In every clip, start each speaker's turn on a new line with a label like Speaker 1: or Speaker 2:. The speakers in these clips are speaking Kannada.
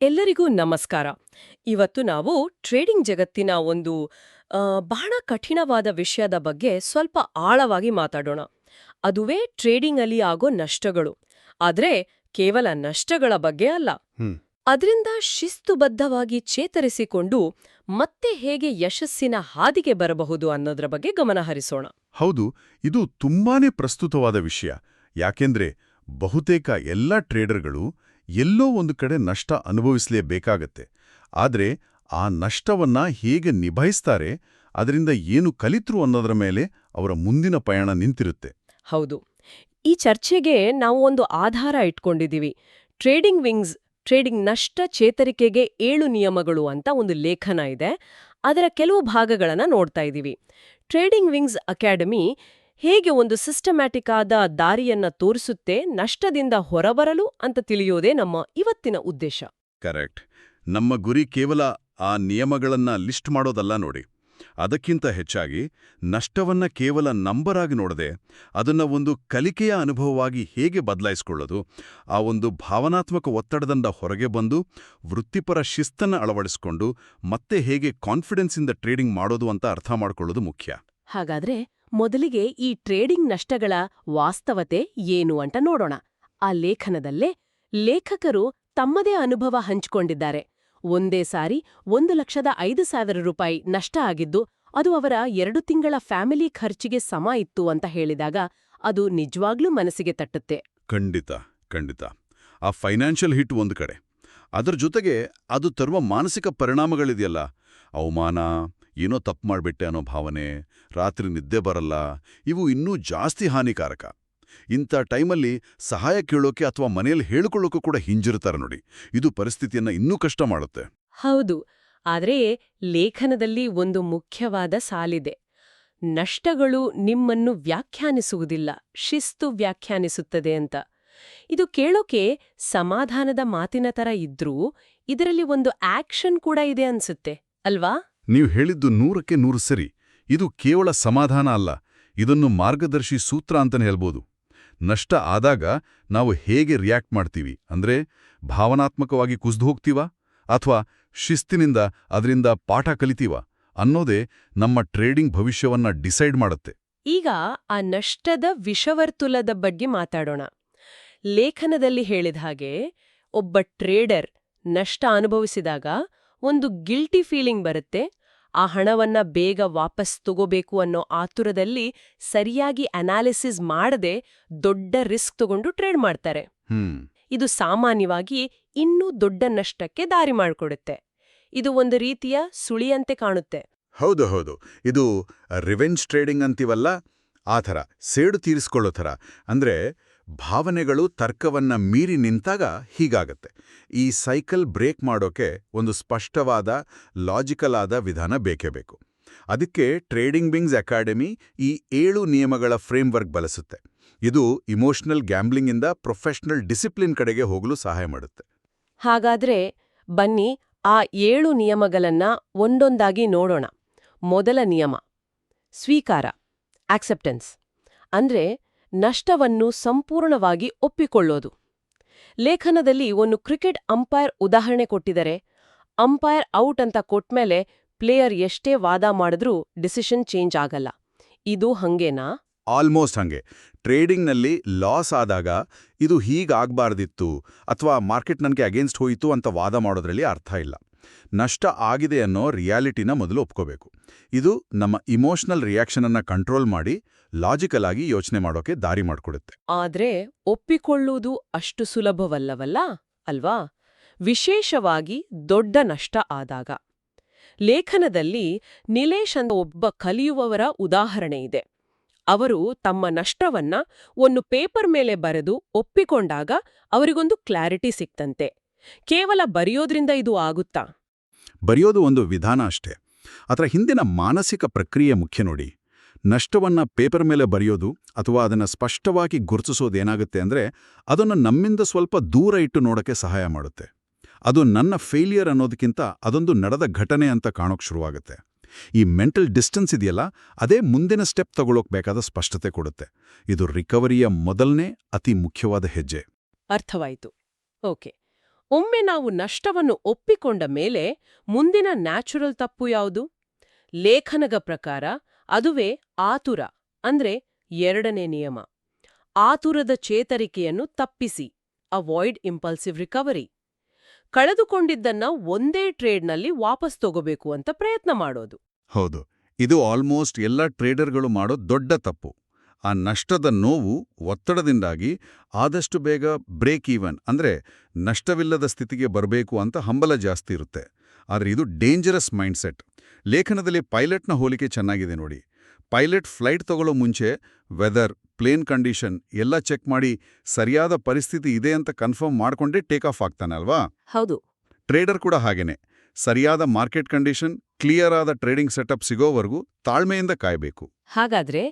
Speaker 1: ಎಲ್ಲರಿಗೂ ನಮಸ್ಕಾರ. ಇವತ್ತು ನಾವು ಟ್ರೇಡಿಂಗ್ ಜಗತ್ತಿನ ಒಂದು ಬಹಳ ಕಠಿಣವಾದ ವಿಷಯದ ಬಗ್ಗೆ ಸ್ವಲ್ಪ ಆಳವಾಗಿ ಮಾತಾಡೋಣ. ಅದುವೇ ಟ್ರೇಡಿಂಗ್ ಅಲ್ಲಿ ಆಗೋ ನಷ್ಟಗಳು. ಆದರೆ ಕೇವಲ ನಷ್ಟಗಳ ಬಗ್ಗೆ ಅಲ್ಲ. ಅದರಿಂದ ಶಿಸ್ತುಬದ್ಧವಾಗಿ ಚೇತರಿಸಿಕೊಂಡು ಮತ್ತೆ ಹೇಗೆ ಯಶಸ್ಸಿನ ಹಾದಿಗೆ ಬರಬಹುದು ಅನ್ನೋದ್ರ ಬಗ್ಗೆ ಗಮನ ಹರಿಸೋಣ.
Speaker 2: ಹೌದು ಇದು ತುಂಬಾನೇ ಪ್ರಸ್ತುತವಾದ ವಿಷಯ. ಯಾಕೆಂದ್ರೆ ಬಹುತೇಕ ಎಲ್ಲ ಟ್ರೇಡರ್ಗಳು ಎಲ್ಲೋ ಒಂದು ಕಡೆ ನಷ್ಟ ಅನುಭವಿಸಲೇಬೇಕಾಗತ್ತೆ ಆದರೆ ಆ ನಷ್ಟವನ್ನ ಹೇಗೆ ನಿಭಾಯಿಸ್ತಾರೆ, ಅದರಿಂದ ಏನು ಕಲಿತರು ಅನ್ನೋದರ ಮೇಲೆ ಅವರ ಮುಂದಿನ ಪಯಣ ನಿಂತಿರುತ್ತೆ.
Speaker 1: ಹೌದು. ಈ ಚರ್ಚೆಗೆ ನಾವು ಒಂದು ಆಧಾರ ಇಟ್ಕೊಂಡಿದ್ದೀವಿ. ಟ್ರೇಡಿಂಗ್ ವಿಂಗ್ಸ್, ಟ್ರೇಡಿಂಗ್ ನಷ್ಟ ಚೇತರಿಕೆಗೆ ಏಳು ನಿಯಮಗಳು ಅಂತ ಒಂದು ಲೇಖನ ಇದೆ. ಅದರ ಕೆಲವು ಭಾಗಗಳನ್ನು ನೋಡ್ತಾ ಇದ್ದೀವಿ. ಟ್ರೇಡಿಂಗ್ ವಿಂಗ್ಸ್ ಅಕಾಡೆಮಿ ಹೇಗೆ ಒಂದು ಸಿಸ್ಟಮ್ಯಾಟಿಕ್ ಆದ ದಾರಿಯನ್ನ ತೋರಿಸುತ್ತೆ ನಷ್ಟದಿಂದ ಹೊರಬರಲು ಅಂತ ತಿಳಿಯೋದೇ ನಮ್ಮ ಇವತ್ತಿನ ಉದ್ದೇಶ.
Speaker 2: ಕರೆಕ್ಟ್. ನಮ್ಮ ಗುರಿ ಕೇವಲ ಆ ನಿಯಮಗಳನ್ನ ಲಿಸ್ಟ್ ಮಾಡೋದಲ್ಲ ನೋಡಿ. ಅದಕ್ಕಿಂತ ಹೆಚ್ಚಾಗಿ ನಷ್ಟವನ್ನ ಕೇವಲ ನಂಬರ್ ಆಗಿ ನೋಡದೆ ಅದನ್ನ ಒಂದು ಕಲಿಕೆಯ ಅನುಭವವಾಗಿ ಹೇಗೆ ಬದಲಾಯಿಸ್ಕೊಳ್ಳೋದು ಆ ಒಂದು ಭಾವನಾತ್ಮಕ ಒತ್ತಡದಿಂದ ಹೊರಗೆ ಬಂದು ವೃತ್ತಿಪರ ಶಿಸ್ತನ್ನ ಅಳವಡಿಸಿಕೊಂಡು ಮತ್ತೆ ಹೇಗೆ ಕಾನ್ಫಿಡೆನ್ಸಿಂದ ಟ್ರೇಡಿಂಗ್ ಮಾಡೋದು ಅಂತ ಅರ್ಥ ಮಾಡ್ಕೊಳ್ಳೋದು ಮುಖ್ಯ.
Speaker 1: ಹಾಗಾದ್ರೆ ಮೊದಲಿಗೆ ಈ ಟ್ರೇಡಿಂಗ್ ನಷ್ಟಗಳ ವಾಸ್ತವತೆ ಏನು ಅಂತ ನೋಡೋಣ. ಆ ಲೇಖನದಲ್ಲೇ ಲೇಖಕರು ತಮ್ಮದೇ ಅನುಭವ ಹಂಚಿಕೊಂಡಿದ್ದಾರೆ. ಒಂದೇ ಸಾರಿ ಒಂದು ಲಕ್ಷದ ಐದು ಸಾವಿರ ರೂಪಾಯಿ ನಷ್ಟ ಆಗಿದ್ದು, ಅದು ಅವರ ಎರಡು ತಿಂಗಳ ಫ್ಯಾಮಿಲಿ ಖರ್ಚಿಗೆ ಸಮ ಇತ್ತು ಅಂತ ಹೇಳಿದಾಗ ಅದು ನಿಜವಾಗ್ಲೂ ಮನಸ್ಸಿಗೆ ತಟ್ಟುತ್ತೆ.
Speaker 2: ಖಂಡಿತ ಖಂಡಿತ. ಆ ಫೈನಾನ್ಷಿಯಲ್ ಹಿಟ್ ಒಂದು ಕಡೆ. ಅದರ ಜೊತೆಗೆ ಅದು ತರುವ ಮಾನಸಿಕ ಪರಿಣಾಮಗಳಿದೆಯಲ್ಲ. ಅವಮಾನ ಏನೋ ತಪ್ಪು ಮಾಡಿಬಿಟ್ಟೆ ಅನ್ನೋ ಭಾವನೆ, ರಾತ್ರಿ ನಿದ್ದೆ ಬರಲ್ಲ, ಇವು ಇನ್ನೂ ಜಾಸ್ತಿ ಹಾನಿಕಾರಕ. ಇಂಥ ಟೈಮಲ್ಲಿ ಸಹಾಯ ಕೇಳೋಕೆ ಅಥವಾ ಮನೆಯಲ್ಲಿ ಹೇಳ್ಕೊಳ್ಳೋಕೆ ಕೂಡ ಹಿಂಜಿರುತ್ತಾರೆ ನೋಡಿ. ಇದು ಪರಿಸ್ಥಿತಿಯನ್ನ ಇನ್ನೂ ಕಷ್ಟ ಮಾಡುತ್ತೆ.
Speaker 1: ಹೌದು. ಆದ್ರೆ ಲೇಖನದಲ್ಲಿ ಒಂದು ಮುಖ್ಯವಾದ ಸಾಲಿದೆ. ನಷ್ಟಗಳು ನಿಮ್ಮನ್ನು ವ್ಯಾಖ್ಯಾನಿಸುವುದಿಲ್ಲ, ಶಿಸ್ತು ವ್ಯಾಖ್ಯಾನಿಸುತ್ತದೆ ಅಂತ. ಇದು ಕೇಳೋಕೆ ಸಮಾಧಾನದ ಮಾತಿನ ತರ ಇದ್ರೂ ಇದರಲ್ಲಿ ಒಂದು ಆಕ್ಷನ್ ಕೂಡ ಇದೆ ಅನ್ಸುತ್ತೆ, ಅಲ್ವಾ?
Speaker 2: ನೀವು ಹೇಳಿದ್ದು ನೂರಕ್ಕೆ ನೂರು ಸರಿ. ಇದು ಕೇವಲ ಸಮಾಧಾನ ಅಲ್ಲ. ಇದನ್ನು ಮಾರ್ಗದರ್ಶಿ ಸೂತ್ರ ಅಂತಲೇ ಹೇಳ್ಬೋದು. ನಷ್ಟ ಆದಾಗ ನಾವು ಹೇಗೆ ರಿಯಾಕ್ಟ್ ಮಾಡ್ತೀವಿ? ಅಂದ್ರೆ ಭಾವನಾತ್ಮಕವಾಗಿ ಕುಸಿದು ಹೋಗ್ತೀವಾ? ಅಥವಾ ಶಿಸ್ತಿನಿಂದ ಅದರಿಂದ ಪಾಠ ಕಲಿತೀವ? ಅನ್ನೋದೇ ನಮ್ಮ ಟ್ರೇಡಿಂಗ್ ಭವಿಷ್ಯವನ್ನ ಡಿಸೈಡ್ ಮಾಡುತ್ತೆ.
Speaker 1: ಈಗ ಆ ನಷ್ಟದ ವಿಷವರ್ತುಲದ ಬಗ್ಗೆ ಮಾತಾಡೋಣ. ಲೇಖನದಲ್ಲಿ ಹೇಳಿದ ಹಾಗೆ, ಒಬ್ಬ ಟ್ರೇಡರ್ ನಷ್ಟ ಅನುಭವಿಸಿದಾಗ ಒಂದು ಗಿಲ್ಟಿ ಫೀಲಿಂಗ್ ಬರುತ್ತೆ. ಆ ಹಣವನ್ನ ಬೇಗ ವಾಪಸ್ ತಗೋಬೇಕು ಅನ್ನೋ ಆತುರದಲ್ಲಿ ಸರಿಯಾಗಿ ಅನಾಲಿಸಿಸ್ ಮಾಡದೆ ದೊಡ್ಡ ರಿಸ್ಕ್ ತಗೊಂಡು ಟ್ರೇಡ್ ಮಾಡ್ತಾರೆ. ಇದು ಸಾಮಾನ್ಯವಾಗಿ ಇನ್ನೂ ದೊಡ್ಡ ನಷ್ಟಕ್ಕೆ ದಾರಿ ಮಾಡಿಕೊಡುತ್ತೆ. ಇದು ಒಂದು ರೀತಿಯ ಸುಳಿಯಂತೆ ಕಾಣುತ್ತೆ.
Speaker 2: ಹೌದು ಹೌದು. ಇದು ರಿವೆಂಜ್ ಟ್ರೇಡಿಂಗ್ ಅಂತೀವಲ್ಲ? ಆ ಥರ ಸೇಡು ತೀರಿಸ್ಕೊಳ್ಳೋ ಥರ. ಅಂದ್ರೆ ಭಾವನೆಗಳು ತರ್ಕವನ್ನ ಮೀರಿ ನಿಂತಾಗ ಹೀಗಾಗತ್ತೆ. ಈ ಸೈಕಲ್ ಬ್ರೇಕ್ ಮಾಡೋಕೆ ಒಂದು ಸ್ಪಷ್ಟವಾದ ಲಾಜಿಕಲ್ ಆದ ವಿಧಾನ ಬೇಕೇ ಬೇಕು. ಅದಕ್ಕೆ ಟ್ರೇಡಿಂಗ್ ಬಿಂಗ್ಸ್ ಅಕಾಡೆಮಿ ಈ ಏಳು ನಿಯಮಗಳ ಫ್ರೇಮ್ವರ್ಕ್ ಬಳಸುತ್ತೆ. ಇದು ಇಮೋಷನಲ್ ಗ್ಯಾಂಬ್ಲಿಂಗಿಂದ ಪ್ರೊಫೆಷನಲ್ ಡಿಸಿಪ್ಲಿನ್ ಕಡೆಗೆ ಹೋಗಲು ಸಹಾಯ ಮಾಡುತ್ತೆ.
Speaker 1: ಹಾಗಾದ್ರೆ ಬನ್ನಿ ಆ ಏಳು ನಿಯಮಗಳನ್ನ ಒಂದೊಂದಾಗಿ ನೋಡೋಣ. ಮೊದಲ ನಿಯಮ, ಸ್ವೀಕಾರ ಆಕ್ಸೆಪ್ಟೆನ್ಸ್ ಅಂದ್ರೆ ನಷ್ಟವನ್ನು ಸಂಪೂರ್ಣವಾಗಿ ಒಪ್ಪಿಕೊಳ್ಳೋದು. ಲೇಖನದಲ್ಲಿ ಒಂದು ಕ್ರಿಕೆಟ್ ಅಂಪೈರ್ ಉದಾಹರಣೆ ಕೊಟ್ಟಿದರೆ ಅಂಪೈರ್ ಔಟ್ ಅಂತ ಕೊಟ್ಮೇಲೆ ಪ್ಲೇಯರ್ ಎಷ್ಟೇ ವಾದ ಮಾಡಿದ್ರೂ ಡಿಸಿಷನ್ ಚೇಂಜ್ ಆಗಲ್ಲ. ಇದು ಹಂಗೇನಾ?
Speaker 2: ಆಲ್ಮೋಸ್ಟ್ ಹಂಗೆ. ಟ್ರೇಡಿಂಗ್ನಲ್ಲಿ ಲಾಸ್ ಆದಾಗ ಇದು ಹೀಗಾಗಬಾರ್ದಿತ್ತು ಅಥವಾ ಮಾರ್ಕೆಟ್ ನನಗೆ ಅಗೇನ್ಸ್ಟ್ ಹೋಯಿತು ಅಂತ ವಾದ ಮಾಡೋದ್ರಲ್ಲಿ ಅರ್ಥ ಇಲ್ಲ. ನಷ್ಟ ಆಗಿದೆ ಅನ್ನೋ ರಿಯಾಲಿಟಿನ ಮೊದಲು ಒಪ್ಕೋಬೇಕು. ಇದು ನಮ್ಮ ಇಮೋಷನಲ್ ರಿಯಾಕ್ಷನನ್ನು ಕಂಟ್ರೋಲ್ ಮಾಡಿ ಲಾಜಿಕಲ್ ಆಗಿ ಯೋಚನೆ ಮಾಡೋಕೆ ದಾರಿ ಮಾಡಿಕೊಡುತ್ತೆ.
Speaker 1: ಆದ್ರೆ ಒಪ್ಪಿಕೊಳ್ಳುವುದು ಅಷ್ಟು ಸುಲಭವಲ್ಲವಲ್ಲ ಅಲ್ವಾ? ವಿಶೇಷವಾಗಿ ದೊಡ್ಡ ನಷ್ಟ ಆದಾಗ. ಲೇಖನದಲ್ಲಿ ನಿಲೇಶ್ ಅಂತ ಒಬ್ಬ ಕಲಿಯುವವರ ಉದಾಹರಣೆ ಇದೆ. ಅವರು ತಮ್ಮ ನಷ್ಟವನ್ನ ಒಂದು ಪೇಪರ್ ಮೇಲೆ ಬರೆದು ಒಪ್ಪಿಕೊಂಡಾಗ ಅವರಿಗೊಂದು ಕ್ಲಾರಿಟಿ ಸಿಕ್ತಂತೆ. ಕೇವಲ ಬರೆಯೋದ್ರಿಂದ ಇದು ಆಗುತ್ತಾ?
Speaker 2: ಬರೆಯೋದು ಒಂದು ವಿಧಾನ ಅಷ್ಟೇ. ಅದರ ಹಿಂದಿನ ಮಾನಸಿಕ ಪ್ರಕ್ರಿಯೆ ಮುಖ್ಯ ನೋಡಿ. ನಷ್ಟವನ್ನ ಪೇಪರ್ ಮೇಲೆ ಬರೆಯೋದು ಅಥವಾ ಅದನ್ನ ಸ್ಪಷ್ಟವಾಗಿ ಗುರುತಿಸೋದು ಏನಾಗುತ್ತೆ ಅಂದ್ರೆ ಅದನ್ನು ನಮ್ಮಿಂದ ಸ್ವಲ್ಪ ದೂರ ಇಟ್ಟು ನೋಡಕ್ಕೆ ಸಹಾಯ ಮಾಡುತ್ತೆ. ಅದು ನನ್ನ ಫೇಲಿಯರ್ ಅನ್ನೋದಕ್ಕಿಂತ ಅದೊಂದು ನಡೆದ ಘಟನೆ ಅಂತ ಕಾಣೋಕ್ ಶುರುವಾಗುತ್ತೆ. ಈ ಮೆಂಟಲ್ ಡಿಸ್ಟೆನ್ಸ್ ಇದೆಯಲ್ಲ, ಅದೇ ಮುಂದಿನ ಸ್ಟೆಪ್ ತಗೊಳ್ಳೋಕೆ ಬೇಕಾದ ಸ್ಪಷ್ಟತೆ ಕೊಡುತ್ತೆ. ಇದು ರಿಕವರಿಯ ಮೊದಲನೇ ಅತಿ ಮುಖ್ಯವಾದ ಹೆಜ್ಜೆ.
Speaker 1: ಅರ್ಥವಾಯಿತು. ಓಕೆ. ಒಮ್ಮೆ ನಾವು ನಷ್ಟವನ್ನು ಒಪ್ಪಿಕೊಂಡ ಮೇಲೆ ಮುಂದಿನ ನ್ಯಾಚುರಲ್ ತಪ್ಪು ಯಾವುದು? ಲೇಖನಗ ಪ್ರಕಾರ ಅದುವೇ ಆತುರ, ಅಂದ್ರೆ ಎರಡನೇ ನಿಯಮ. ಆತುರದ ಚೇತರಿಕೆಯನ್ನು ತಪ್ಪಿಸಿ ಅವಾಯ್ಡ್ ಇಂಪಲ್ಸಿವ್ ರಿಕವರಿ ಕಳೆದುಕೊಂಡಿದ್ದನ್ನ ಒಂದೇ ಟ್ರೇಡ್ನಲ್ಲಿ ವಾಪಸ್ ತಗೋಬೇಕು ಅಂತ ಪ್ರಯತ್ನ ಮಾಡೋದು.
Speaker 2: ಹೌದು, ಇದು ಆಲ್ಮೋಸ್ಟ್ ಎಲ್ಲ ಟ್ರೇಡರ್ಗಳು ಮಾಡೋ ದೊಡ್ಡ ತಪ್ಪು. ಆ ನಷ್ಟದ ನೋವು ಒತ್ತಡದಿಂದಾಗಿ ಆದಷ್ಟು ಬೇಗ ಬ್ರೇಕ್ ಈವನ್ ಅಂದ್ರೆ ನಷ್ಟವಿಲ್ಲದ ಸ್ಥಿತಿಗೆ ಬರಬೇಕು ಅಂತ ಹಂಬಲ ಜಾಸ್ತಿ ಇರುತ್ತೆ. ಆದರೆ ಇದು ಡೇಂಜರಸ್ ಮೈಂಡ್ಸೆಟ್ ಲೇಖನದಲ್ಲಿ ಪೈಲಟ್ನ ಹೋಲಿಕೆ ಚೆನ್ನಾಗಿದೆ ನೋಡಿ. ಪೈಲಟ್ ಫ್ಲೈಟ್ ತಗೊಳ್ಳೋ ಮುಂಚೆ ವೆದರ್ ಪ್ಲೇನ್ ಕಂಡೀಷನ್ ಎಲ್ಲ ಚೆಕ್ ಮಾಡಿ ಸರಿಯಾದ ಪರಿಸ್ಥಿತಿ ಇದೆ ಅಂತ ಕನ್ಫರ್ಮ್ ಮಾಡಿಕೊಂಡೇ ಟೇಕ್ ಆಫ್ ಆಗ್ತಾನೆ ಅಲ್ವಾ?
Speaker 1: ಹೌದು.
Speaker 2: ಟ್ರೇಡರ್ ಕೂಡ ಹಾಗೇನೆ. ಸರಿಯಾದ ಮಾರ್ಕೆಟ್ ಕಂಡೀಷನ್ ಕ್ಲಿಯರ್ ಆದ ಟ್ರೇಡಿಂಗ್ ಸೆಟಪ್ ಸಿಗೋವರೆಗೂ ತಾಳ್ಮೆಯಿಂದ ಕಾಯಬೇಕು.
Speaker 1: ಹಾಗಾದ್ರೆ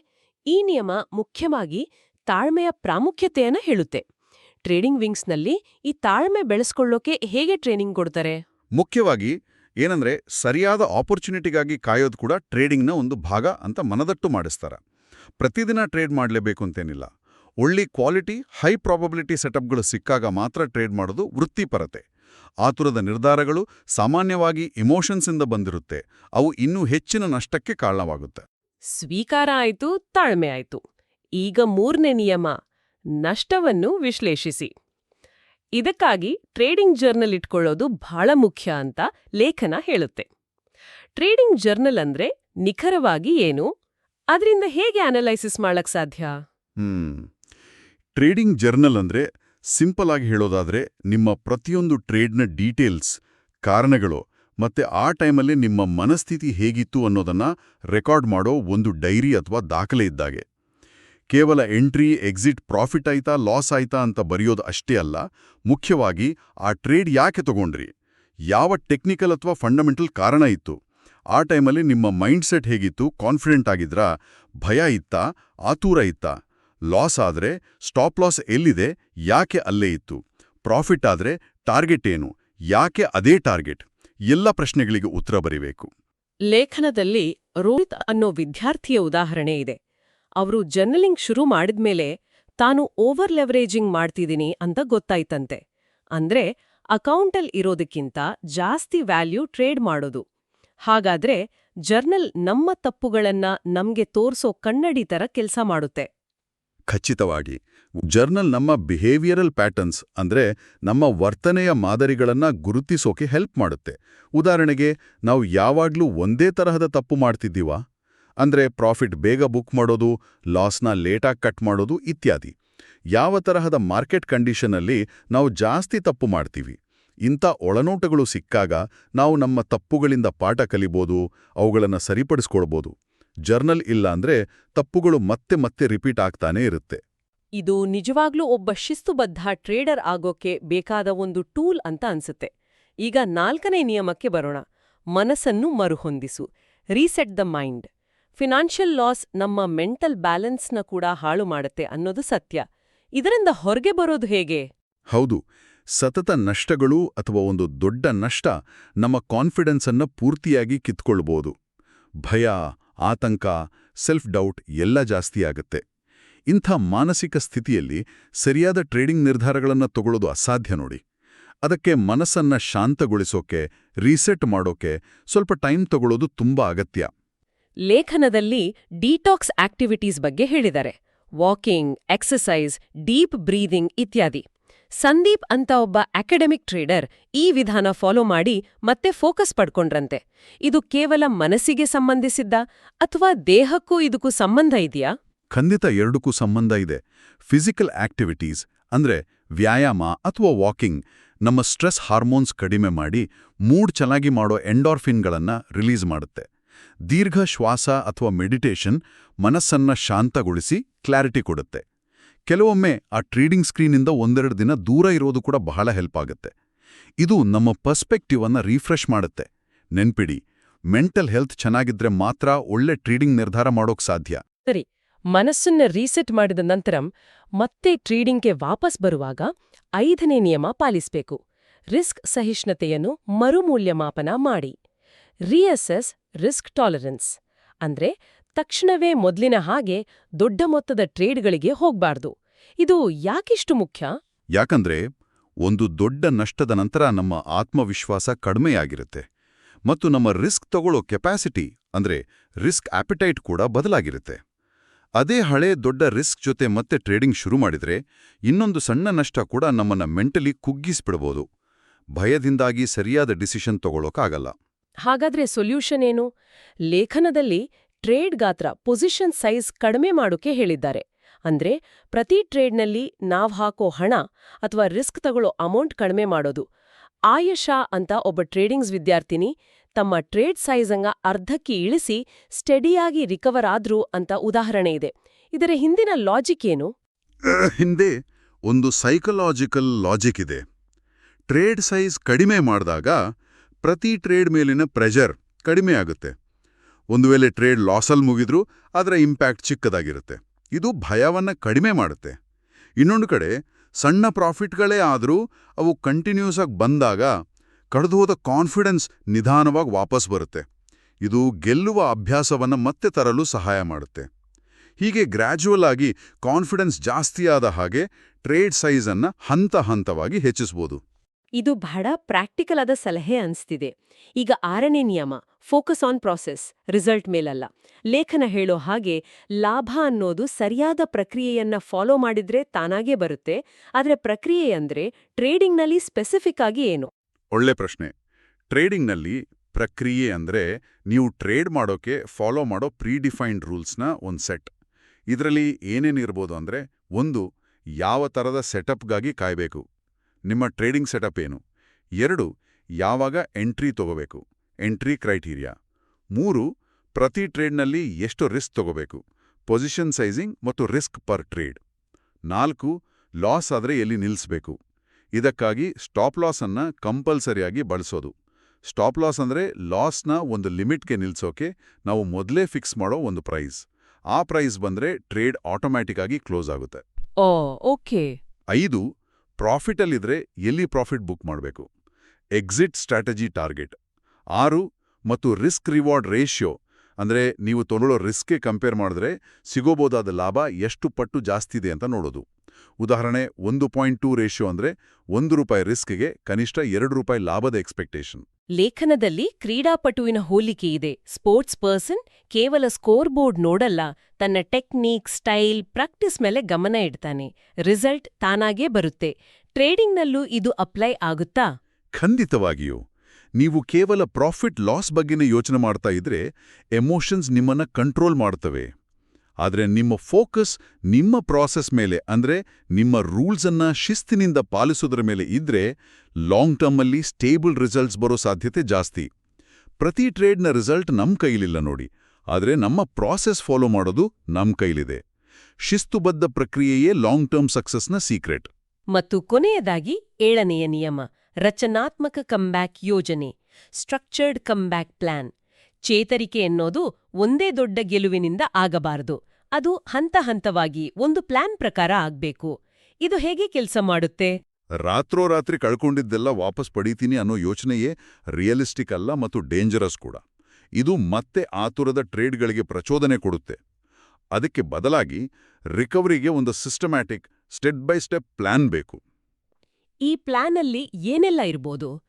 Speaker 1: ಈ ನಿಯಮ ಮುಖ್ಯವಾಗಿ ತಾಳ್ಮೆಯ ಪ್ರಾಮುಖ್ಯತೆಯನ್ನು ಹೇಳುತ್ತೆ. ಟ್ರೇಡಿಂಗ್ ವಿಂಗ್ಸ್ನಲ್ಲಿ ಈ ತಾಳ್ಮೆ ಬೆಳೆಸ್ಕೊಳ್ಳೋಕೆ ಹೇಗೆ ಟ್ರೈನಿಂಗ್ ಕೊಡ್ತಾರೆ?
Speaker 2: ಮುಖ್ಯವಾಗಿ ಏನಂದ್ರೆ ಸರಿಯಾದ ಆಪರ್ಚುನಿಟಿಗಾಗಿ ಕಾಯೋದು ಕೂಡ ಟ್ರೇಡಿಂಗ್ನ ಒಂದು ಭಾಗ ಅಂತ ಮನದಟ್ಟು ಮಾಡಿಸ್ತಾರೆ. ಪ್ರತಿದಿನ ಟ್ರೇಡ್ ಮಾಡಲೇಬೇಕು ಅಂತೇನಿಲ್ಲ. ಒಳ್ಳೆ ಕ್ವಾಲಿಟಿ ಹೈ ಪ್ರಾಬಬಿಲಿಟಿ ಸೆಟಪ್ಗಳು ಸಿಕ್ಕಾಗ ಮಾತ್ರ ಟ್ರೇಡ್ ಮಾಡೋದು ವೃತ್ತಿಪರತೆ. ಆತುರದ ನಿರ್ಧಾರಗಳು ಸಾಮಾನ್ಯವಾಗಿ ಇಮೋಷನ್ಸಿಂದ ಬಂದಿರುತ್ತೆ. ಅವು ಇನ್ನೂ ಹೆಚ್ಚಿನ ನಷ್ಟಕ್ಕೆ ಕಾರಣವಾಗುತ್ತೆ.
Speaker 1: ಸ್ವೀಕಾರ ಆಯ್ತು, ತಾಳ್ಮೆ ಆಯ್ತು. ಈಗ ಮೂರನೇ ನಿಯಮ, ನಷ್ಟವನ್ನು ವಿಶ್ಲೇಷಿಸಿ. ಇದಕ್ಕಾಗಿ ಟ್ರೇಡಿಂಗ್ ಜರ್ನಲ್ ಇಟ್ಕೊಳ್ಳೋದು ಬಹಳ ಮುಖ್ಯ ಅಂತ ಲೇಖನ ಹೇಳುತ್ತೆ. ಟ್ರೇಡಿಂಗ್ ಜರ್ನಲ್ ಅಂದ್ರೆ ನಿಖರವಾಗಿ ಏನು? ಅದರಿಂದ ಹೇಗೆ ಅನಲೈಸಿಸ್ ಮಾಡಕ್ ಸಾಧ್ಯ?
Speaker 2: ಟ್ರೇಡಿಂಗ್ ಜರ್ನಲ್ ಅಂದ್ರೆ ಸಿಂಪಲ್ ಆಗಿ ಹೇಳೋದಾದ್ರೆ ನಿಮ್ಮ ಪ್ರತಿಯೊಂದು ಟ್ರೇಡ್ನ ಡೀಟೇಲ್ಸ್, ಕಾರಣಗಳು ಮತ್ತೆ ಆ ಟೈಮಲ್ಲಿ ನಿಮ್ಮ ಮನಸ್ಥಿತಿ ಹೇಗಿತ್ತು ಅನ್ನೋದನ್ನ ರೆಕಾರ್ಡ್ ಮಾಡೋ ಒಂದು ಡೈರಿ ಅಥವಾ ದಾಖಲೆ ಇದ್ದಾಗೆ. ಕೇವಲ ಎಂಟ್ರಿ, ಎಕ್ಸಿಟ್, ಪ್ರಾಫಿಟ್ ಆಯ್ತಾ, ಲಾಸ್ ಆಯ್ತಾ ಅಂತ ಬರೆಯೋದು ಅಷ್ಟೇ ಅಲ್ಲ, ಮುಖ್ಯವಾಗಿ ಆ ಟ್ರೇಡ್ ಯಾಕೆ ತಗೊಂಡ್ರಿ? ಯಾವ ಟೆಕ್ನಿಕಲ್ ಅಥವಾ ಫಂಡಮೆಂಟಲ್ ಕಾರಣ ಇತ್ತು? ಆ ಟೈಮಲ್ಲಿ ನಿಮ್ಮ ಮೈಂಡ್ಸೆಟ್ ಹೇಗಿತ್ತು? ಕಾನ್ಫಿಡೆಂಟ್ ಆಗಿದ್ರಾ? ಭಯ ಇತ್ತಾ? ಆತೂರ ಇತ್ತಾ? ಲಾಸ್ ಆದ್ರೆ, ಸ್ಟಾಪ್ ಲಾಸ್ ಎಲ್ಲಿದೆ? ಯಾಕೆ ಅಲ್ಲೇ ಇತ್ತು? ಪ್ರಾಫಿಟ್ ಆದ್ರೆ, ಟಾರ್ಗೆಟ್ ಏನು? ಯಾಕೆ ಅದೇ ಟಾರ್ಗೆಟ್? ಎಲ್ಲ ಪ್ರಶ್ನೆಗಳಿಗೆ ಉತ್ತರ ಬರೀಬೇಕು.
Speaker 1: ಲೇಖನದಲ್ಲಿ ರೋಹಿತ್ ಅನ್ನೋ ವಿದ್ಯಾರ್ಥಿಯ ಉದಾಹರಣೆ ಇದೆ. ಅವರು ಜರ್ನಲಿಂಗ್ ಶುರು ಮಾಡಿದ್ಮೇಲೆ ತಾನು ಓವರ್ ಲೆವರೇಜಿಂಗ್ ಮಾಡ್ತಿದ್ದೀನಿ ಅಂತ ಗೊತ್ತಾಯ್ತಂತೆ. ಅಂದ್ರೆ ಅಕೌಂಟಲ್ ಇರೋದಕ್ಕಿಂತ ಜಾಸ್ತಿ ವ್ಯಾಲ್ಯೂ ಟ್ರೇಡ್ ಮಾಡೋದು. ಹಾಗಾದ್ರೆ ಜರ್ನಲ್ ನಮ್ಮ ತಪ್ಪುಗಳನ್ನ ನಮ್ಗೆ ತೋರ್ಸೋ ಕನ್ನಡಿ ತರ ಕೆಲಸ ಮಾಡುತ್ತೆ.
Speaker 2: ಖಚಿತವಾಗಿ, ಜರ್ನಲ್ ನಮ್ಮ ಬಿಹೇವಿಯರಲ್ ಪ್ಯಾಟರ್ನ್ಸ್ ಅಂದ್ರೆ ನಮ್ಮ ವರ್ತನೆಯ ಮಾದರಿಗಳನ್ನ ಗುರುತಿಸೋಕೆ ಹೆಲ್ಪ್ ಮಾಡುತ್ತೆ. ಉದಾಹರಣೆಗೆ, ನಾವು ಯಾವಾಗ್ಲೂ ಒಂದೇ ತರಹದ ತಪ್ಪು ಮಾಡ್ತಿದ್ದೀವಾ? ಅಂದ್ರೆ ಪ್ರಾಫಿಟ್ ಬೇಗ ಬುಕ್ ಮಾಡೋದು, ಲಾಸ್ನ ಲೇಟಾಗಿ ಕಟ್ ಮಾಡೋದು ಇತ್ಯಾದಿ. ಯಾವ ತರಹದ ಮಾರ್ಕೆಟ್ ಕಂಡೀಷನಲ್ಲಿ ನಾವು ಜಾಸ್ತಿ ತಪ್ಪು ಮಾಡ್ತೀವಿ. ಇಂಥ ಒಳನೋಟಗಳು ಸಿಕ್ಕಾಗ ನಾವು ನಮ್ಮ ತಪ್ಪುಗಳಿಂದ ಪಾಠ ಕಲಿಬೋದು, ಅವುಗಳನ್ನು ಸರಿಪಡಿಸ್ಕೊಳ್ಬೋದು. ಜರ್ನಲ್ ಇಲ್ಲ ಅಂದ್ರೆ ತಪ್ಪುಗಳು ಮತ್ತೆ ಮತ್ತೆ ರಿಪೀಟ್ ಆಗ್ತಾನೇ ಇರುತ್ತೆ.
Speaker 1: ಇದು ನಿಜವಾಗ್ಲೂ ಒಬ್ಬ ಶಿಸ್ತುಬದ್ಧ ಟ್ರೇಡರ್ ಆಗೋಕೆ ಬೇಕಾದ ಒಂದು ಟೂಲ್ ಅಂತ ಅನ್ಸುತ್ತೆ. ಈಗ ನಾಲ್ಕನೇ ನಿಯಮಕ್ಕೆ ಬರೋಣ. ಮನಸ್ಸನ್ನು ಮರುಹೊಂದಿಸು. Reset the mind. Financial loss ನಮ್ಮ ಮೆಂಟಲ್ ಬ್ಯಾಲೆನ್ಸ್ನ ಕೂಡ ಹಾಳು ಮಾಡುತ್ತೆ ಅನ್ನೋದು ಸತ್ಯ. ಇದರಿಂದ ಹೊರಗೆ ಬರೋದು ಹೇಗೆ?
Speaker 2: ಹೌದು. ಸತತ ನಷ್ಟಗಳು ಅಥವಾ ಒಂದು ದೊಡ್ಡ ನಷ್ಟ ನಮ್ಮ ಕಾನ್ಫಿಡೆನ್ಸ್ ಅನ್ನ ಪೂರ್ತಿಯಾಗಿ ಕಿತ್ಕೊಳ್ಬೋದು. ಭಯ, ಆತಂಕ ಸೆಲ್ಫ್ ಡೌಟ್ ಎಲ್ಲ ಜಾಸ್ತಿಯಾಗತ್ತೆ ಇಂಥ ಮಾನಸಿಕ ಸ್ಥಿತಿಯಲ್ಲಿ ಸರಿಯಾದ ಟ್ರೇಡಿಂಗ್ ನಿರ್ಧಾರಗಳನ್ನು ತಗೊಳ್ಳೋದು ಅಸಾಧ್ಯ ನೋಡಿ. ಅದಕ್ಕೆ ಮನಸ್ಸನ್ನ ಶಾಂತಗೊಳಿಸೋಕೆ, ರೀಸೆಟ್ ಮಾಡೋಕೆ ಸ್ವಲ್ಪ ಟೈಮ್ ತಗೊಳ್ಳೋದು ತುಂಬಾ ಅಗತ್ಯ.
Speaker 1: ಲೇಖನದಲ್ಲಿ ಡೀಟಾಕ್ಸ್ ಆಕ್ಟಿವಿಟೀಸ್ ಬಗ್ಗೆ ಹೇಳಿದ್ದಾರೆ. ವಾಕಿಂಗ್ ಎಕ್ಸಸೈಸ್ ಡೀಪ್ ಬ್ರೀದಿಂಗ್ ಇತ್ಯಾದಿ. ಸಂದೀಪ್ ಅಂತ ಒಬ್ಬ ಅಕಾಡೆಮಿಕ್ ಟ್ರೇಡರ್ ಈ ವಿಧಾನ ಫಾಲೋ ಮಾಡಿ ಮತ್ತೆ ಫೋಕಸ್ ಪಡ್ಕೊಂಡ್ರಂತೆ. ಇದು ಕೇವಲ ಮನಸ್ಸಿಗೆ ಸಂಬಂಧಿಸಿದ್ದ ಅಥವಾ ದೇಹಕ್ಕೂ ಇದಕ್ಕೂ ಸಂಬಂಧ ಇದೆಯಾ?
Speaker 2: ಖಂಡಿತ ಎರಡಕ್ಕೂ ಸಂಬಂಧ ಇದೆ. ಫಿಸಿಕಲ್ ಆಕ್ಟಿವಿಟೀಸ್ ಅಂದ್ರೆ ವ್ಯಾಯಾಮ ಅಥವಾ ವಾಕಿಂಗ್ ನಮ್ಮ ಸ್ಟ್ರೆಸ್ ಹಾರ್ಮೋನ್ಸ್ ಕಡಿಮೆ ಮಾಡಿ ಮೂಡ್ ಚೆನ್ನಾಗಿ ಮಾಡೋ ಎಂಡೋರ್ಫಿನ್ಗಳನ್ನ ರಿಲೀಸ್ ಮಾಡುತ್ತೆ. ದೀರ್ಘ ಶ್ವಾಸ ಅಥವಾ ಮೆಡಿಟೇಷನ್ ಮನಸ್ಸನ್ನ ಶಾಂತಗೊಳಿಸಿ ಕ್ಲಾರಿಟಿ ಕೊಡುತ್ತೆ. ಕೆಲವೊಮ್ಮೆ ಆ ಟ್ರೀಡಿಂಗ್ ಸ್ಕ್ರೀನಿಂದ ಒಂದೆರಡು ದಿನ ದೂರ ಇರೋದು ಕೂಡ ಬಹಳ ಹೆಲ್ಪ್ ಆಗುತ್ತೆ. ಇದು ನಮ್ಮ ಪರ್ಸ್ಪೆಕ್ಟಿವ್ ಅನ್ನ ರೀಫ್ರೆಶ್ ಮಾಡುತ್ತೆ. ನೆನ್ಪಿಡಿ, ಮೆಂಟಲ್ ಹೆಲ್ತ್ ಚೆನ್ನಾಗಿದ್ರೆ ಮಾತ್ರ ಒಳ್ಳೆ ಟ್ರೇಡಿಂಗ್ ನಿರ್ಧಾರ ಮಾಡೋಕ್ ಸಾಧ್ಯ.
Speaker 1: ಸರಿ, ಮನಸ್ಸನ್ನ ರೀಸೆಟ್ ಮಾಡಿದ ನಂತರ ಮತ್ತೆ ಟ್ರೀಡಿಂಗ್ಗೆ ವಾಪಸ್ ಬರುವಾಗ ಐದನೇ ನಿಯಮ ಪಾಲಿಸಬೇಕು. ರಿಸ್ಕ್ ಸಹಿಷ್ಣುತೆಯನ್ನು ಮರುಮೂಲ್ಯಮಾಪನ ಮಾಡಿ. ರಿಅಸೆಸ್ ರಿಸ್ಕ್ ಟಾಲರೆನ್ಸ್, ಅಂದ್ರೆ ತಕ್ಷಣವೇ ಮೊದ್ಲಿನ ಹಾಗೆ ದೊಡ್ಡ ಮೊತ್ತದ ಟ್ರೇಡ್ಗಳಿಗೆ ಹೋಗ್ಬಾರ್ದು. ಇದು ಯಾಕಿಷ್ಟು ಮುಖ್ಯ?
Speaker 2: ಯಾಕಂದ್ರೆ ಒಂದು ದೊಡ್ಡ ನಷ್ಟದ ನಂತರ ನಮ್ಮ ಆತ್ಮವಿಶ್ವಾಸ ಕಡಿಮೆಯಾಗಿರುತ್ತೆ ಮತ್ತು ನಮ್ಮ ರಿಸ್ಕ್ ತಗೊಳ್ಳೋ ಕೆಪಾಸಿಟಿ ಅಂದ್ರೆ ರಿಸ್ಕ್ ಆಪಿಟೈಟ್ ಕೂಡ ಬದಲಾಗಿರುತ್ತೆ. ಅದೇ ಹಳೆ ದೊಡ್ಡ ರಿಸ್ಕ್ ಜೊತೆ ಮತ್ತೆ ಟ್ರೇಡಿಂಗ್ ಶುರು ಮಾಡಿದರೆ ಇನ್ನೊಂದು ಸಣ್ಣ ನಷ್ಟ ಕೂಡ ನಮ್ಮನ್ನ ಮೆಂಟಲಿ ಕುಗ್ಗಿಸ್ಬಿಡ್ಬೋದು. ಭಯದಿಂದಾಗಿ ಸರಿಯಾದ ಡಿಸಿಷನ್ ತಗೊಳ್ಳೋಕ್ಕಾಗಲ್ಲ
Speaker 1: ಹಾಗಾದ್ರೆ ಸೊಲ್ಯೂಷನ್ ಏನು? ಲೇಖನದಲ್ಲಿ ಟ್ರೇಡ್ ಗಾತ್ರ ಪೊಸಿಷನ್ ಸೈಜ್ ಕಡಿಮೆ ಮಾಡೋಕೆ ಹೇಳಿದ್ದಾರೆ. ಅಂದ್ರೆ ಪ್ರತಿ ಟ್ರೇಡ್ನಲ್ಲಿ ನಾವ್ ಹಾಕೋ ಹಣ ಅಥವಾ ರಿಸ್ಕ್ ತಗೊಳ್ಳೋ ಅಮೌಂಟ್ ಕಡಿಮೆ ಮಾಡೋದು. ಆಯಶಾ ಅಂತ ಒಬ್ಬ ಟ್ರೇಡಿಂಗ್ಸ್ ವಿದ್ಯಾರ್ಥಿನಿ ತಮ್ಮ ಟ್ರೇಡ್ ಸೈಜಂಗ ಅರ್ಧಕ್ಕೆ ಇಳಿಸಿ ಸ್ಟಡಿಯಾಗಿ ರಿಕವರ್ ಆದ್ರು ಅಂತ ಉದಾಹರಣೆ ಇದೆ. ಇದರ ಹಿಂದಿನ ಲಾಜಿಕ್ ಏನು?
Speaker 2: ಹಿಂದೆ ಒಂದು ಸೈಕಲಾಜಿಕಲ್ ಲಾಜಿಕ್ ಇದೆ. ಟ್ರೇಡ್ ಸೈಜ್ ಕಡಿಮೆ ಮಾಡಿದಾಗ ಪ್ರತಿ ಟ್ರೇಡ್ ಮೇಲಿನ ಪ್ರೆಷರ್ ಕಡಿಮೆ ಆಗುತ್ತೆ. ಒಂದು ವೇಳೆ ಟ್ರೇಡ್ ಲಾಸಲ್ಲಿ ಮುಗಿದ್ರೂ ಅದರ ಇಂಪ್ಯಾಕ್ಟ್ ಚಿಕ್ಕದಾಗಿರುತ್ತೆ. ಇದು ಭಯವನ್ನ ಕಡಿಮೆ ಮಾಡುತ್ತೆ. ಇನ್ನೊಂದು ಕಡೆ, ಸಣ್ಣ ಪ್ರಾಫಿಟ್ಗಳೇ ಆದರೂ ಅವು ಕಂಟಿನ್ಯೂಸ್ ಆಗಿ ಬಂದಾಗ ಹೋದ ಕಾನ್ಫಿಡೆನ್ಸ್ ನಿಧಾನವಾಗಿ ವಾಪಸ್ ಬರುತ್ತೆ. ಇದು ಗೆಲ್ಲುವ ಅಭ್ಯಾಸವನ್ನ ಮತ್ತೆ ತರಲು ಸಹಾಯ ಮಾಡುತ್ತೆ. ಹೀಗೆ ಗ್ರ್ಯಾಜುವಲ್ ಆಗಿ ಕಾನ್ಫಿಡೆನ್ಸ್ ಜಾಸ್ತಿಯಾದ ಹಾಗೆ ಟ್ರೇಡ್ ಸೈಜನ್ನು ಹಂತ ಹಂತವಾಗಿ ಹೆಚ್ಚಿಸ್ಬೋದು.
Speaker 1: ಇದು ಬಹಳ ಪ್ರಾಕ್ಟಿಕಲ್ ಆದ ಸಲಹೆ ಅನಿಸ್ತಿದೆ. ಈಗ ಆರನೇ ನಿಯಮ, ಫೋಕಸ್ ಆನ್ ಪ್ರಾಸೆಸ್, ರಿಸಲ್ಟ್ ಮೇಲಲ್ಲ. ಲೇಖನ ಹೇಳೋ ಹಾಗೆ ಲಾಭ ಅನ್ನೋದು ಸರಿಯಾದ ಪ್ರಕ್ರಿಯೆಯನ್ನ ಫಾಲೋ ಮಾಡಿದ್ರೆ ತಾನಾಗೇ ಬರುತ್ತೆ. ಆದರೆ ಪ್ರಕ್ರಿಯೆ ಅಂದ್ರೆ ಟ್ರೇಡಿಂಗ್ನಲ್ಲಿ ಸ್ಪೆಸಿಫಿಕ್ ಆಗಿ ಏನು?
Speaker 2: ಒಳ್ಳೆ ಪ್ರಶ್ನೆ. ಟ್ರೇಡಿಂಗ್ನಲ್ಲಿ ಪ್ರಕ್ರಿಯೆ ಅಂದ್ರೆ ನೀವು ಟ್ರೇಡ್ ಮಾಡೋಕೆ ಫಾಲೋ ಮಾಡೋ ಪ್ರೀಡಿಫೈನ್ಡ್ ರೂಲ್ಸ್ನ ಒಂದು ಸೆಟ್. ಇದರಲ್ಲಿ ಏನೇನಿರ್ಬೋದು ಅಂದ್ರೆ ಒಂದು, ಯಾವ ಥರದ ಸೆಟಪ್ಗಾಗಿ ಕಾಯಬೇಕು. ನಿಮ್ಮ ಟ್ರೇಡಿಂಗ್ ಸೆಟಪ್ ಏನು? ಎರಡು ಯಾವಾಗ ಎಂಟ್ರಿ ತಗೋಬೇಕು? Entry criteria. ಮೂರು ಪ್ರತಿ ಟ್ರೇಡ್ನಲ್ಲಿ ಎಷ್ಟು ರಿಸ್ಕ್ ತಗೋಬೇಕು? ಪೊಸಿಷನ್ ಸೈಜಿಂಗ್ ಮತ್ತು ರಿಸ್ಕ್ ಪರ್ ಟ್ರೇಡ್. ನಾಲ್ಕು ಲಾಸ್ ಆದರೆ ಎಲ್ಲಿ ನಿಲ್ಲಿಸಬೇಕು ಇದಕ್ಕಾಗಿ ಸ್ಟಾಪ್ ಲಾಸ್ ಅನ್ನ ಕಂಪಲ್ಸರಿಯಾಗಿ ಬಳಸೋದು. ಸ್ಟಾಪ್ ಲಾಸ್ ಅಂದ್ರೆ ಲಾಸ್ನ ಒಂದು ಲಿಮಿಟ್ಗೆ ನಿಲ್ಸೋಕೆ ನಾವು ಮೊದಲೇ ಫಿಕ್ಸ್ ಮಾಡೋ ಒಂದು ಪ್ರೈಸ್. ಆ ಪ್ರೈಸ್ ಬಂದ್ರೆ ಟ್ರೇಡ್ ಆಟೋಮ್ಯಾಟಿಕ್ ಆಗಿ ಕ್ಲೋಸ್ ಆಗುತ್ತೆ.
Speaker 1: ಓಕೆ.
Speaker 2: ಐದು ಪ್ರಾಫಿಟಲ್ಲಿದ್ರೆ ಎಲ್ಲಿ ಪ್ರಾಫಿಟ್ ಬುಕ್ ಮಾಡಬೇಕು? Exit strategy target. ಆರು ಮತ್ತು ರಿಸ್ಕ್ ರಿವಾರ್ಡ್ ರೇಷಿಯೋ, ಅಂದ್ರೆ ನೀವು ತೊಗೊಳ್ಳೋ ರಿಸ್ಕ್ಗೆ ಕಂಪೇರ್ ಮಾಡಿದ್ರೆ ಸಿಗೋಬೋದಾದ ಲಾಭ ಎಷ್ಟು ಪಟ್ಟು ಜಾಸ್ತಿ ಇದೆ ಅಂತ ನೋಡೋದು. ಉದಾಹರಣೆ ಒಂದು ಪಾಯಿಂಟ್ ಟೂ ರೇಷಿಯೋ ಅಂದ್ರೆ ಒಂದು ರೂಪಾಯಿ ರಿಸ್ಕ್ಗೆ ಕನಿಷ್ಠ ಎರಡು ರೂಪಾಯಿ ಲಾಭದ ಎಕ್ಸ್ಪೆಕ್ಟೇಷನ್.
Speaker 1: ಲೇಖನದಲ್ಲಿ ಕ್ರೀಡಾಪಟುವಿನ ಹೋಲಿಕೆ ಇದೆ. ಸ್ಪೋರ್ಟ್ಸ್ ಪರ್ಸನ್ ಕೇವಲ ಸ್ಕೋರ್ ಬೋರ್ಡ್ ನೋಡಲ್ಲ ತನ್ನ ಟೆಕ್ನಿಕ್ ಸ್ಟೈಲ್ ಪ್ರಾಕ್ಟೀಸ್ ಮೇಲೆ ಗಮನ ಇಡ್ತಾನೆ. ರಿಸಲ್ಟ್ ತಾನಾಗೇ ಬರುತ್ತೆ. ಟ್ರೇಡಿಂಗ್ನಲ್ಲೂ ಇದು ಅಪ್ಲೈ ಆಗುತ್ತಾ?
Speaker 2: ಖಂಡಿತವಾಗಿಯೂ. ನೀವು ಕೇವಲ ಪ್ರಾಫಿಟ್ ಲಾಸ್ ಬಗ್ಗೆನೇ ಯೋಚನೆ ಮಾಡ್ತಾ ಇದ್ರೆ ಎಮೋಷನ್ಸ್ ನಿಮ್ಮನ್ನ ಕಂಟ್ರೋಲ್ ಮಾಡ್ತವೆ. ಆದರೆ ನಿಮ್ಮ ಫೋಕಸ್ ನಿಮ್ಮ ಪ್ರಾಸೆಸ್ ಮೇಲೆ, ಅಂದ್ರೆ ನಿಮ್ಮ ರೂಲ್ಸನ್ನು ಶಿಸ್ತಿನಿಂದ ಪಾಲಿಸೋದ್ರ ಮೇಲೆ ಇದ್ದರೆ ಲಾಂಗ್ ಟರ್ಮಲ್ಲಿ ಸ್ಟೇಬಲ್ ರಿಸಲ್ಟ್ಸ್ ಬರೋ ಸಾಧ್ಯತೆ ಜಾಸ್ತಿ. ಪ್ರತಿ ಟ್ರೇಡ್ನ ರಿಸಲ್ಟ್ ನಮ್ಮ ಕೈಲಿಲ್ಲ ನೋಡಿ, ಆದರೆ ನಮ್ಮ ಪ್ರಾಸೆಸ್ ಫಾಲೋ ಮಾಡೋದು ನಮ್ಮ ಕೈಲಿದೆ. ಶಿಸ್ತುಬದ್ಧ ಪ್ರಕ್ರಿಯೆಯೇ ಲಾಂಗ್ ಟರ್ಮ್ ಸಕ್ಸಸ್ನ ಸೀಕ್ರೆಟ್.
Speaker 1: ಮತ್ತು ಕೊನೆಯದಾಗಿ ಏಳನೆಯ ನಿಯಮ, ರಚನಾತ್ಮಕ ಕಂಬ್ಯಾಕ್ ಯೋಜನೆ, ಸ್ಟ್ರಕ್ಚರ್ಡ್ ಕಂಬ್ಯಾಕ್ ಪ್ಲಾನ್. ಚೇತರಿಕೆ ಎನ್ನೋದು ಒಂದೇ ದೊಡ್ಡ ಗೆಲುವಿನಿಂದ ಆಗಬಾರದು. ಅದು ಹಂತ ಹಂತವಾಗಿ ಒಂದು ಪ್ಲಾನ್ ಪ್ರಕಾರ ಆಗ್ಬೇಕು. ಇದು ಹೇಗೆ ಕೆಲಸ ಮಾಡುತ್ತೆ?
Speaker 2: ರಾತ್ರೋರಾತ್ರಿ ಕಳ್ಕೊಂಡಿದ್ದೆಲ್ಲ ವಾಪಸ್ ಪಡೀತೀನಿ ಅನ್ನೋ ಯೋಚನೆಯೇ ರಿಯಲಿಸ್ಟಿಕ್ ಅಲ್ಲ ಮತ್ತು ಡೇಂಜರಸ್ ಕೂಡ. ಇದು ಮತ್ತೆ ಆತುರದ ಟ್ರೇಡ್ಗಳಿಗೆ ಪ್ರಚೋದನೆ ಕೊಡುತ್ತೆ. ಅದಕ್ಕೆ ಬದಲಾಗಿ ರಿಕವರಿಗೆ ಒಂದು systematic step by step plan ಬೇಕು.
Speaker 1: ಈ ಪ್ಲಾನಲ್ಲಿ ಏನೆಲ್ಲ ಇರ್ಬೋದು?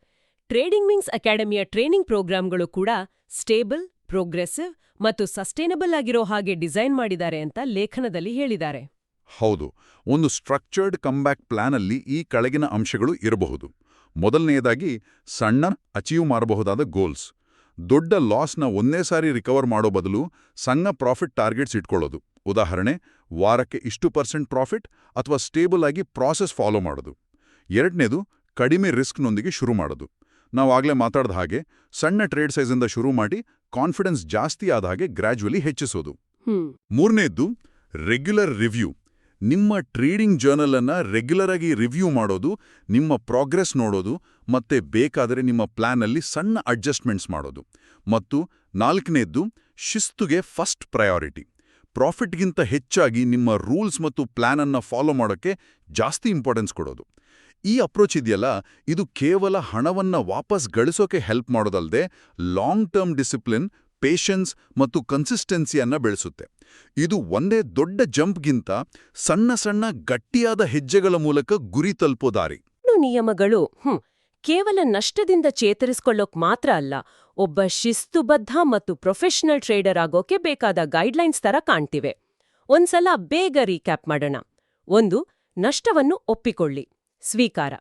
Speaker 1: ಟ್ರೇಡಿಂಗ್ ವಿಂಗ್ಸ್ ಅಕಾಡೆಮಿಯ ಟ್ರೈನಿಂಗ್ ಪ್ರೋಗ್ರಾಂಗಳು ಕೂಡ ಸ್ಟೇಬಲ್ ಪ್ರೋಗ್ರೆಸಿವ್ ಮತ್ತು ಸಸ್ಟೈನಬಲ್ ಆಗಿರೋ ಹಾಗೆ ಡಿಸೈನ್ ಮಾಡಿದ್ದಾರೆ ಅಂತ ಲೇಖನದಲ್ಲಿ ಹೇಳಿದ್ದಾರೆ.
Speaker 2: ಹೌದು, ಒಂದು ಸ್ಟ್ರಕ್ಚರ್ಡ್ ಕಂಬ್ಯಾಕ್ ಪ್ಲಾನಲ್ಲಿ ಈ ಕೆಳಗಿನ ಅಂಶಗಳು ಇರಬಹುದು. ಮೊದಲನೆಯದಾಗಿ, ಸಣ್ಣ ಅಚೀವ್ ಮಾಡಬಹುದಾದ ಗೋಲ್ಸ್. ದೊಡ್ಡ ಲಾಸ್ನ ಒಂದೇ ಸಾರಿ ರಿಕವರ್ ಮಾಡೋ ಬದಲು ಸಣ್ಣ ಪ್ರಾಫಿಟ್ ಟಾರ್ಗೆಟ್ಸ್ ಇಟ್ಕೊಳ್ಳೋದು. ಉದಾಹರಣೆ, ವಾರಕ್ಕೆ ಇಷ್ಟು ಪರ್ಸೆಂಟ್ ಪ್ರಾಫಿಟ್ ಅಥವಾ ಸ್ಟೇಬಲ್ ಆಗಿ ಪ್ರಾಸೆಸ್ ಫಾಲೋ ಮಾಡೋದು. ಎರಡನೇದು, ಕಡಿಮೆ ರಿಸ್ಕ್ನೊಂದಿಗೆ ಶುರು ಮಾಡೋದು. ನಾವಾಗಲೇ ಮಾತಾಡ್ದ ಹಾಗೆ ಸಣ್ಣ ಟ್ರೇಡ್ ಸೈಜಿಂದ ಶುರು ಮಾಡಿ ಕಾನ್ಫಿಡೆನ್ಸ್ ಜಾಸ್ತಿ ಆದ ಹಾಗೆ ಗ್ರ್ಯಾಜುವಲಿ ಹೆಚ್ಚಿಸೋದು. ಮೂರನೇದ್ದು ರೆಗ್ಯುಲರ್ ರಿವ್ಯೂ. ನಿಮ್ಮ ಟ್ರೇಡಿಂಗ್ ಜರ್ನಲ್ ಅನ್ನ ರೆಗ್ಯುಲರ್ ಆಗಿ ರಿವ್ಯೂ ಮಾಡೋದು ನಿಮ್ಮ ಪ್ರೋಗ್ರೆಸ್ ನೋಡೋದು ಮತ್ತೆ ಬೇಕಾದರೆ ನಿಮ್ಮ ಪ್ಲಾನ್ ಅಲ್ಲಿ ಸಣ್ಣ ಅಡ್ಜಸ್ಟ್ಮೆಂಟ್ಸ್ ಮಾಡೋದು. ಮತ್ತು ನಾಲ್ಕನೇದ್ದು ಶಿಸ್ತುಗೆ ಫಸ್ಟ್ ಪ್ರಯಾರಿಟಿ. ಪ್ರಾಫಿಟ್ಗಿಂತ ಹೆಚ್ಚಾಗಿ ನಿಮ್ಮ ರೂಲ್ಸ್ ಮತ್ತು ಪ್ಲಾನ್ ಅನ್ನ ಫಾಲೋ ಮಾಡೋಕ್ಕೆ ಜಾಸ್ತಿ ಇಂಪಾರ್ಟೆನ್ಸ್ ಕೊಡೋದು. ಈ ಅಪ್ರೋಚ್ ಇದೆಯಲ್ಲ, ಇದು ಕೇವಲ ಹಣವನ್ನ ವಾಪಸ್ ಗಳಿಸೋಕೆ ಹೆಲ್ಪ್ ಮಾಡೋದಲ್ಲದೆ ಲಾಂಗ್ ಟರ್ಮ್ ಡಿಸಿಪ್ಲಿನ್ ಪೇಷನ್ಸ್ ಮತ್ತು ಕನ್ಸಿಸ್ಟೆನ್ಸಿಯನ್ನ ಬೆಳೆಸುತ್ತೆ. ಇದು ಒಂದೇ ದೊಡ್ಡ ಜಂಪ್ಗಿಂತ ಸಣ್ಣ ಸಣ್ಣ ಗಟ್ಟಿಯಾದ ಹೆಜ್ಜೆಗಳ ಮೂಲಕ ಗುರಿ ತಲುಪೋ ದಾರಿ.
Speaker 1: ನಿಯಮಗಳು ಕೇವಲ ನಷ್ಟದಿಂದ ಚೇತರಿಸ್ಕೊಳ್ಳೋಕ್ ಮಾತ್ರ ಅಲ್ಲ, ಒಬ್ಬ ಶಿಸ್ತುಬದ್ಧ ಮತ್ತು ಪ್ರೊಫೆಷನಲ್ ಟ್ರೇಡರ್ ಆಗೋಕೆ ಬೇಕಾದ ಗೈಡ್ಲೈನ್ಸ್ ತರ ಕಾಣ್ತಿವೆ. ಒಂದ್ಸಲ ಬೇಗ ರೀಕ್ಯಾಪ್ ಮಾಡೋಣ. ಒಂದು, ನಷ್ಟವನ್ನು ಒಪ್ಪಿಕೊಳ್ಳಿ. ಸ್ವೀಕಾರ.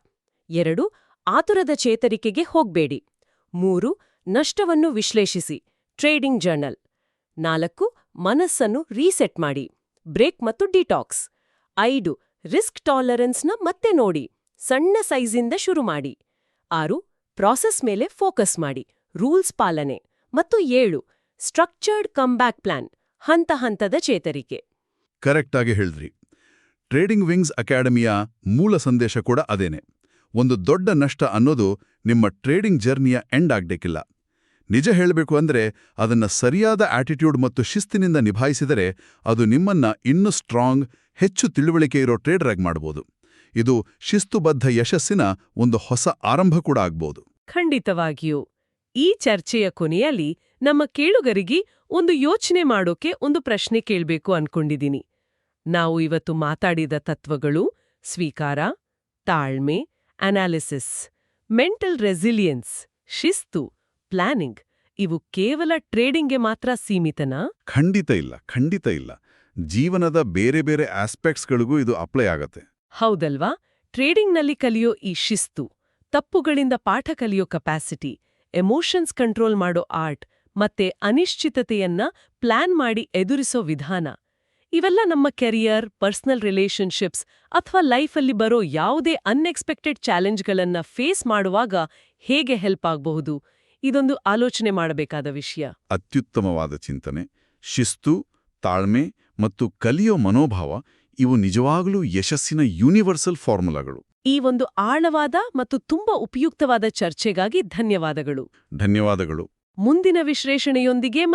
Speaker 1: ಎರಡು, ಆತುರದ ಚೇತರಿಕೆಗೆ ಹೋಗ್ಬೇಡಿ. ಮೂರು, ನಷ್ಟವನ್ನು ವಿಶ್ಲೇಷಿಸಿ. Trading journal. ನಾಲ್ಕು, ಮನಸ್ಸನ್ನು ರೀಸೆಟ್ ಮಾಡಿ. ಬ್ರೇಕ್ ಮತ್ತು ಡಿಟಾಕ್ಸ್. ಐದು, ರಿಸ್ಕ್ ಟಾಲರೆನ್ಸ್ನ ಮತ್ತೆ ನೋಡಿ. ಸಣ್ಣ ಸೈಜಿಂದ ಶುರು ಮಾಡಿ. ಆರು, ಪ್ರಾಸೆಸ್ ಮೇಲೆ ಫೋಕಸ್ ಮಾಡಿ. ರೂಲ್ಸ್ ಪಾಲನೆ. ಮತ್ತು ಏಳು, ಸ್ಟ್ರಕ್ಚರ್ಡ್ ಕಮ್ಬ್ಯಾಕ್ ಪ್ಲಾನ್. ಹಂತ ಹಂತದ ಚೇತರಿಕೆ.
Speaker 2: ಕರೆಕ್ಟಾಗಿ ಹೇಳಿದ್ರಿ. ಟ್ರೇಡಿಂಗ್ ವಿಂಗ್ಸ್ ಅಕಾಡೆಮಿಯ ಮೂಲ ಸಂದೇಶ ಕೂಡ ಅದೇನೆ. ಒಂದು ದೊಡ್ಡ ನಷ್ಟ ಅನ್ನೋದು ನಿಮ್ಮ ಟ್ರೇಡಿಂಗ್ ಜರ್ನಿಯ ಎಂಡ್ ಆಗಬೇಕಿಲ್ಲ. ನಿಜ ಹೇಳಬೇಕು ಅಂದ್ರೆ ಅದನ್ನ ಸರಿಯಾದ ಆಟಿಟ್ಯೂಡ್ ಮತ್ತು ಶಿಸ್ತಿನಿಂದ ನಿಭಾಯಿಸಿದರೆ ಅದು ನಿಮ್ಮನ್ನ ಇನ್ನೂ ಸ್ಟ್ರಾಂಗ್, ಹೆಚ್ಚು ತಿಳುವಳಿಕೆ ಇರೋ ಟ್ರೇಡರ್ ಆಗಿ ಮಾಡ್ಬೋದು. ಇದು ಶಿಸ್ತುಬದ್ಧ ಯಶಸ್ಸಿನ ಒಂದು ಹೊಸ ಆರಂಭ ಕೂಡ ಆಗ್ಬೋದು.
Speaker 1: ಖಂಡಿತವಾಗಿಯೂ. ಈ ಚರ್ಚೆಯ ಕೊನೆಯಲ್ಲಿ ನಮ್ಮ ಕೇಳುಗರಿಗೆ ಒಂದು ಯೋಚನೆ ಮಾಡೋಕೆ ಒಂದು ಪ್ರಶ್ನೆ ಕೇಳಬೇಕು ಅನ್ಕೊಂಡಿದೀನಿ. ನಾವು ಇವತ್ತು ಮಾತಾಡಿದ ತತ್ವಗಳು ಸ್ವೀಕಾರ ತಾಳ್ಮೆ ಅನಾಲಿಸಿಸ್ ಮೆಂಟಲ್ ರೆಸಿಲಿಯನ್ಸ್ ಶಿಸ್ತು ಪ್ಲಾನಿಂಗ್. ಇವು ಕೇವಲ ಟ್ರೇಡಿಂಗ್ಗೆ ಮಾತ್ರ ಸೀಮಿತನಾ?
Speaker 2: ಖಂಡಿತ ಇಲ್ಲ ಖಂಡಿತ ಇಲ್ಲ. ಜೀವನದ ಬೇರೆ ಬೇರೆ ಆಸ್ಪೆಕ್ಟ್ಸ್ಗಳಿಗೂ ಇದು ಅಪ್ಲೈ ಆಗತ್ತೆ.
Speaker 1: ಹೌದಲ್ವಾ? ಟ್ರೇಡಿಂಗ್ನಲ್ಲಿ ಕಲಿಯೋ ಈ ಶಿಸ್ತು ತಪ್ಪುಗಳಿಂದ ಪಾಠ ಕಲಿಯೋ ಕೆಪಾಸಿಟಿ ಎಮೋಷನ್ಸ್ ಕಂಟ್ರೋಲ್ ಮಾಡೋ ಆರ್ಟ್ ಮತ್ತೆ ಅನಿಶ್ಚಿತತೆಯನ್ನ ಪ್ಲಾನ್ ಮಾಡಿ ಎದುರಿಸೋ ವಿಧಾನ ಇವೆಲ್ಲ ನಮ್ಮ ಕೆರಿಯರ್ ಪರ್ಸನಲ್ ರಿಲೇಷನ್ಶಿಪ್ಸ್ ಅಥವಾ ಲೈಫಲ್ಲಿ ಬರೋ ಯಾವುದೇ ಅನ್ಎಕ್ಸ್ಪೆಕ್ಟೆಡ್ ಚಾಲೆಂಜ್ಗಳನ್ನು ಫೇಸ್ ಮಾಡುವಾಗ ಹೇಗೆ ಹೆಲ್ಪ್ ಆಗಬಹುದು? ಇದೊಂದು ಆಲೋಚನೆ ಮಾಡಬೇಕಾದ ವಿಷಯ.
Speaker 2: ಅತ್ಯುತ್ತಮವಾದ ಚಿಂತನೆ. ಶಿಸ್ತು ತಾಳ್ಮೆ ಮತ್ತು ಕಲಿಯೋ ಮನೋಭಾವ ಇವು ನಿಜವಾಗಲೂ ಯಶಸ್ಸಿನ ಯೂನಿವರ್ಸಲ್ ಫಾರ್ಮುಲಾಗಳು.
Speaker 1: ಈ ಒಂದು ಆಳವಾದ ಮತ್ತು ತುಂಬಾ ಉಪಯುಕ್ತವಾದ ಚರ್ಚೆಗಾಗಿ ಧನ್ಯವಾದಗಳು.
Speaker 2: ಧನ್ಯವಾದಗಳು.
Speaker 1: ಮುಂದಿನ ವಿಶ್ಲೇಷಣೆಯೊಂದಿಗೆ